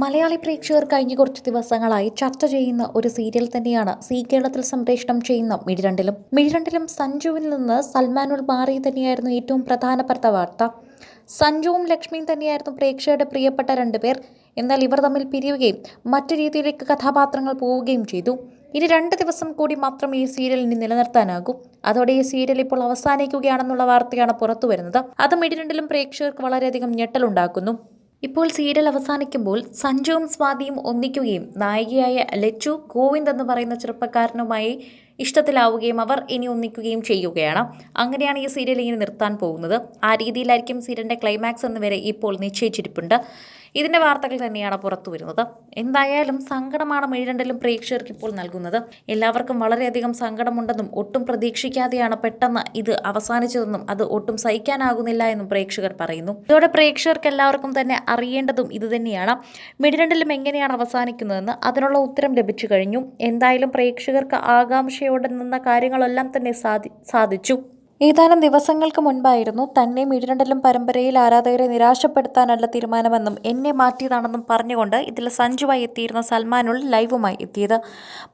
മലയാളി പ്രേക്ഷകർ കഴിഞ്ഞ കുറച്ച് ദിവസങ്ങളായി ചർച്ച ചെയ്യുന്ന ഒരു സീരിയൽ തന്നെയാണ് സി കേരളത്തിൽ സംപ്രേഷണം ചെയ്യുന്ന മിഴിരണ്ടിലും. മിഴിരണ്ടിലും സഞ്ജുവിൽ നിന്ന് സൽമാനുൾ മാറി തന്നെയായിരുന്നു ഏറ്റവും പ്രധാനപ്പെട്ട വാർത്ത. സഞ്ജുവും ലക്ഷ്മിയും തന്നെയായിരുന്നു പ്രേക്ഷകരുടെ പ്രിയപ്പെട്ട രണ്ടുപേർ എന്നാൽ ഇവർ തമ്മിൽ പിരിയുകയും മറ്റു രീതിയിലേക്ക് കഥാപാത്രങ്ങൾ പോവുകയും ചെയ്തു. ഇനി രണ്ട് ദിവസം കൂടി മാത്രം ഈ സീരിയലിന് നിലനിർത്താനാകൂ. അതോടെ ഈ സീരിയൽ ഇപ്പോൾ അവസാനിക്കുകയാണെന്നുള്ള വാർത്തയാണ് പുറത്തു വരുന്നത് അത് മിഴിരണ്ടിലും പ്രേക്ഷകർക്ക് വളരെയധികം ഞെട്ടലുണ്ടാക്കുന്നു. ഇപ്പോൾ സീരിയൽ അവസാനിക്കുമ്പോൾ സഞ്ജുവും സ്വാതിയും ഒന്നിക്കുകയും നായികയായ ലച്ചു ഗോവിന്ദ് എന്ന് പറയുന്ന ചെറുപ്പക്കാരനുമായി ഇഷ്ടത്തിലാവുകയും അവർ ഇനി ഒന്നിക്കുകയും ചെയ്യുകയാണ്. അങ്ങനെയാണ് ഈ സീരിയൽ ഇനി നിർത്താൻ പോകുന്നത്. ആ രീതിയിലായിരിക്കും സീരിയലിന്റെ ക്ലൈമാക്സ് എന്ന് വരെ ഇപ്പോൾ നിശ്ചയിച്ചിരിപ്പുണ്ട്. ഇതിന്റെ വാർത്തകൾ തന്നെയാണ് പുറത്തു വരുന്നത്. എന്തായാലും സങ്കടമാണ് മിഴിരണ്ടിലും പ്രേക്ഷകർക്ക് ഇപ്പോൾ നൽകുന്നത്. എല്ലാവർക്കും വളരെയധികം സങ്കടമുണ്ടെന്നും ഒട്ടും പ്രതീക്ഷിക്കാതെയാണ് പെട്ടെന്ന് ഇത് അവസാനിച്ചതെന്നും അത് ഒട്ടും സഹിക്കാനാകുന്നില്ല എന്നും പ്രേക്ഷകർ പറയുന്നു. ഇതോടെ പ്രേക്ഷകർക്ക് എല്ലാവർക്കും തന്നെ അറിയേണ്ടതും ഇത് തന്നെയാണ്. മിഴിരണ്ടിലും എങ്ങനെയാണ് അവസാനിക്കുന്നതെന്ന് അതിനുള്ള ഉത്തരം ലഭിച്ചു കഴിഞ്ഞു. എന്തായാലും പ്രേക്ഷകർക്ക് ആകാംക്ഷയോടെ നിന്ന കാര്യങ്ങളെല്ലാം തന്നെ സാധി സാധിച്ചു. ഏതാനും ദിവസങ്ങൾക്ക് മുൻപായിരുന്നു തന്നെ മിഴിരണ്ടലും പരമ്പരയിൽ ആരാധകരെ നിരാശപ്പെടുത്താനുള്ള തീരുമാനമെന്നും എന്നെ മാറ്റിയതാണെന്നും പറഞ്ഞുകൊണ്ട് ഇതിൽ സഞ്ജുവായി എത്തിയിരുന്ന സൽമാനുൾ ലൈവുമായി എത്തിയത്.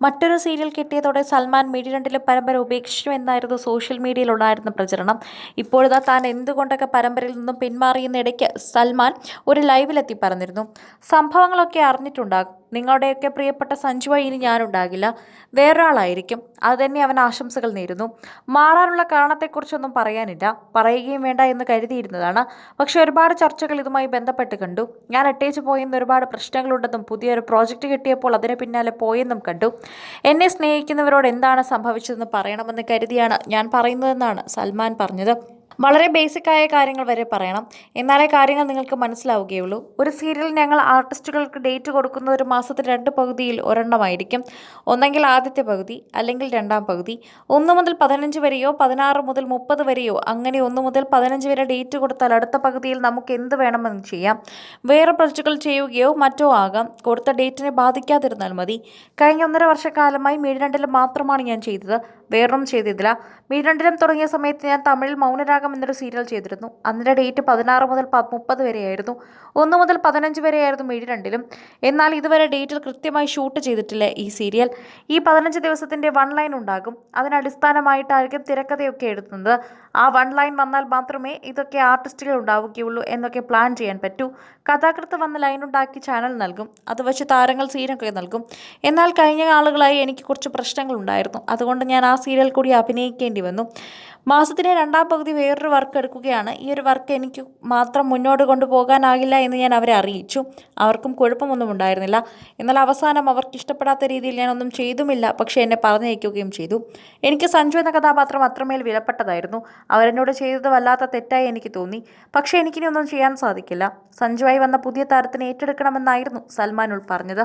മറ്റൊരു സീരിയൽ കിട്ടിയതോടെ സൽമാൻ മിഴിരണ്ടിലും പരമ്പര ഉപേക്ഷിച്ചു എന്നായിരുന്നു സോഷ്യൽ മീഡിയയിൽ ഉണ്ടായിരുന്ന പ്രചരണം. ഇപ്പോഴതാ താൻ എന്തുകൊണ്ടൊക്കെ പരമ്പരയിൽ നിന്നും പിന്മാറിയെന്നിടയ്ക്ക് സൽമാൻ ഒരു ലൈവിലെത്തി പറഞ്ഞിരുന്നു. സംഭവങ്ങളൊക്കെ അറിഞ്ഞിട്ടുണ്ടാകും നിങ്ങളുടെയൊക്കെ പ്രിയപ്പെട്ട സഞ്ജുവായി ഇനി ഞാനുണ്ടാകില്ല. വേറൊരാളായിരിക്കും. അതുതന്നെ അവൻ ആശംസകൾ നേരുന്നു. മാറാനുള്ള കാരണത്തെക്കുറിച്ചൊന്നും പറയാനില്ല. പറയുകയും വേണ്ട എന്ന് കരുതിയിരുന്നതാണ്. പക്ഷെ ഒരുപാട് ചർച്ചകൾ ഇതുമായി ബന്ധപ്പെട്ട് കണ്ടു. ഞാൻ എട്ടേച്ച് പോയെന്ന് ഒരുപാട് പ്രശ്നങ്ങളുണ്ടെന്നും പുതിയൊരു പ്രോജക്റ്റ് കിട്ടിയപ്പോൾ അതിന് പിന്നാലെ പോയെന്നും കണ്ടു. എന്നെ സ്നേഹിക്കുന്നവരോട് എന്താണ് സംഭവിച്ചതെന്ന് പറയണമെന്ന് കരുതിയാണ് ഞാൻ പറയുന്നതെന്നാണ് സൽമാൻ പറഞ്ഞത്. വളരെ ബേസിക് ആയ കാര്യങ്ങൾ വരെ പറയണം. എന്നാലേ കാര്യങ്ങൾ നിങ്ങൾക്ക് മനസ്സിലാവുകയുള്ളൂ. ഒരു സീരിയൽ ഞങ്ങൾ ആർട്ടിസ്റ്റുകൾക്ക് ഡേറ്റ് കൊടുക്കുന്ന ഒരു മാസത്തിൽ രണ്ട് പകുതിയിൽ ഒരെണ്ണമായിരിക്കും. ഒന്നെങ്കിൽ ആദ്യത്തെ പകുതി അല്ലെങ്കിൽ രണ്ടാം പകുതി. ഒന്ന് മുതൽ പതിനഞ്ച് വരെയോ പതിനാറ് മുതൽ മുപ്പത് വരെയോ അങ്ങനെ ഒന്ന് മുതൽ പതിനഞ്ച് വരെ ഡേറ്റ് കൊടുത്താൽ അടുത്ത പകുതിയിൽ നമുക്ക് എന്ത് വേണമെന്ന് ചെയ്യാം. വേറെ പ്രൊജക്റ്റുകൾ ചെയ്യുകയോ മറ്റോ ആകാം. കൊടുത്ത ഡേറ്റിനെ ബാധിക്കാതിരുന്നാൽ മതി. കഴിഞ്ഞ ഒന്നര വർഷക്കാലമായി മീഡിരണ്ടിലും മാത്രമാണ് ഞാൻ ചെയ്തത്. വേറൊന്നും ചെയ്തിരുന്നില്ല മീഡിരണ്ടിലും തുടങ്ങിയ സമയത്ത് ഞാൻ തമിഴിൽ മൗനരാഗം എന്നൊരു സീരിയൽ ചെയ്തിരുന്നു. അതിന്റെ ഡേറ്റ് പതിനാറ് മുതൽ മുപ്പത് വരെയായിരുന്നു. ഒന്ന് മുതൽ പതിനഞ്ച് വരെയായിരുന്നു മീരണ്ടിലും. എന്നാൽ ഇതുവരെ ഡേറ്റിൽ കൃത്യമായി ഷൂട്ട് ചെയ്തിട്ടില്ല ഈ സീരിയൽ. ഈ പതിനഞ്ച് ദിവസത്തിന്റെ വൺ ലൈൻ ഉണ്ടാകും. അതിനടിസ്ഥാനമായിട്ടായിരിക്കും തിരക്കഥയൊക്കെ എഴുതുന്നത്. ആ വൺ ലൈൻ വന്നാൽ മാത്രമേ ഇതൊക്കെ ആർട്ടിസ്റ്റുകൾ ഉണ്ടാവുകയുള്ളൂ എന്നൊക്കെ പ്ലാൻ ചെയ്യാൻ പറ്റൂ. കഥാകൃത്ത് വന്ന് ലൈൻ ഉണ്ടാക്കി ചാനൽ നൽകും. അത് വെച്ച് താരങ്ങൾ സീനൊക്കെ നൽകും. എന്നാൽ കഴിഞ്ഞ ആളുകളായി എനിക്ക് കുറച്ച് പ്രശ്നങ്ങളുണ്ടായിരുന്നു അതുകൊണ്ട് ഞാൻ ആ സീരിയൽ കൂടി അഭിനയിക്കേണ്ടി വന്നു. മാസത്തിലെ രണ്ടാം പകുതി വേറൊരു വർക്ക് എടുക്കുകയാണ്. ഈ ഒരു വർക്ക് എനിക്ക് മാത്രം മുന്നോട്ട് കൊണ്ടുപോകാനാകില്ല എന്ന് ഞാൻ അവരെ അറിയിച്ചു. അവർക്കും കുഴപ്പമൊന്നും ഉണ്ടായിരുന്നില്ല. എന്നാൽ അവസാനം അവർക്ക് ഇഷ്ടപ്പെടാത്ത രീതിയിൽ ഞാനൊന്നും ചെയ്തുമില്ല. പക്ഷേ എന്നെ പറഞ്ഞയക്കുകയും ചെയ്തു. എനിക്ക് സഞ്ജു എന്ന കഥാപാത്രം അത്രമേൽ വിലപ്പെട്ടതായിരുന്നു. അവരെന്നോട് ചെയ്തത് വല്ലാത്ത തെറ്റായി എനിക്ക് തോന്നി. പക്ഷേ എനിക്കിനി ഒന്നും ചെയ്യാൻ സാധിക്കില്ല. സഞ്ജുവായി വന്ന പുതിയ താരത്തിനെ ഏറ്റെടുക്കണമെന്നായിരുന്നു സൽമാൻ ഉൾ പറഞ്ഞത്.